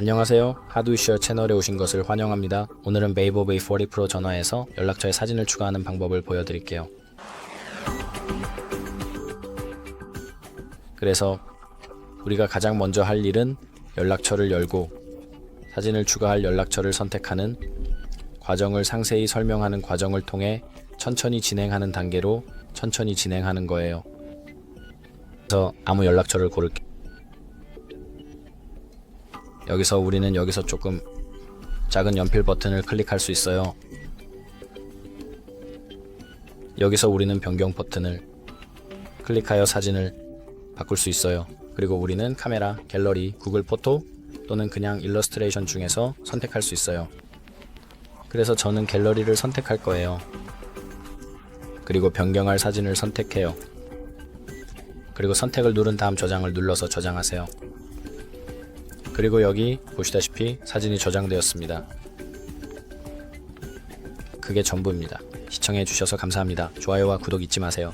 안녕하세요. 하드위셔 채널에 오신 것을 환영합니다. 오늘은 베이버 베이 40 프로 전화에서 연락처에 사진을 추가하는 방법을 보여드릴게요. 그래서 우리가 가장 먼저 할 일은 연락처를 열고 사진을 추가할 연락처를 선택하는 과정을 상세히 설명하는 과정을 통해 천천히 진행하는 단계로 천천히 진행하는 거예요. 그래서 아무 연락처를 고를게. 여기서 우리는 여기서 조금 작은 연필 버튼을 클릭할 수 있어요. 여기서 우리는 변경 버튼을 클릭하여 사진을 바꿀 수 있어요. 그리고 우리는 카메라, 갤러리, 구글 포토 또는 그냥 일러스트레이션 중에서 선택할 수 있어요. 그래서 저는 갤러리를 선택할 거예요. 그리고 변경할 사진을 선택해요. 그리고 선택을 누른 다음 저장을 눌러서 저장하세요. 그리고 여기 보시다시피 사진이 저장되었습니다. 그게 전부입니다. 시청해 주셔서 감사합니다. 좋아요와 구독 잊지 마세요.